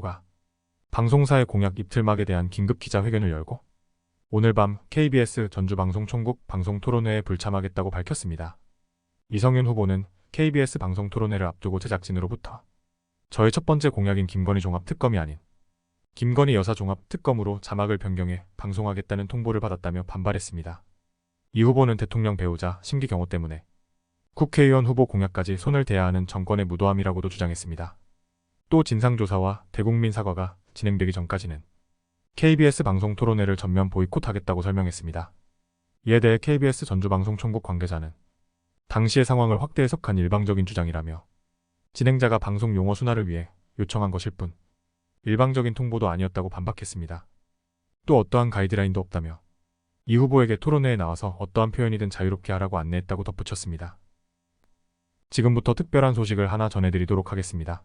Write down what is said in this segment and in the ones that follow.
가 방송사의 공약 입틀막에 대한 긴급 기자회견을 열고 오늘 밤 KBS 전주방송총국 방송토론회에 불참하겠다고 밝혔습니다. 이성윤 후보는 KBS 방송토론회를 앞두고 제작진으로부터 저의 첫 번째 공약인 김건희 종합특검이 아닌 김건희 여사 종합특검으로 자막을 변경해 방송하겠다는 통보를 받았다며 반발했습니다. 이 후보는 대통령 배우자 심기 경호 때문에 국회의원 후보 공약까지 손을 대야 하는 정권의 무도함이라고도 주장했습니다. 또 진상조사와 대국민 사과가 진행되기 전까지는 KBS 방송 토론회를 전면 보이콧하겠다고 설명했습니다. 이에 대해 KBS 전주방송총국 관계자는 당시의 상황을 확대 해석한 일방적인 주장이라며 진행자가 방송 용어 순화를 위해 요청한 것일 뿐 일방적인 통보도 아니었다고 반박했습니다. 또 어떠한 가이드라인도 없다며 이 후보에게 토론회에 나와서 어떠한 표현이든 자유롭게 하라고 안내했다고 덧붙였습니다. 지금부터 특별한 소식을 하나 전해드리도록 하겠습니다.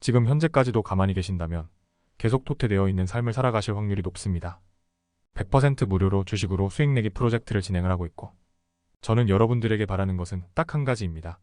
지금 현재까지도 가만히 계신다면 계속 토태되어 있는 삶을 살아가실 확률이 높습니다. 100% 무료로 주식으로 수익 내기 프로젝트를 진행을 하고 있고 저는 여러분들에게 바라는 것은 딱 한 가지입니다.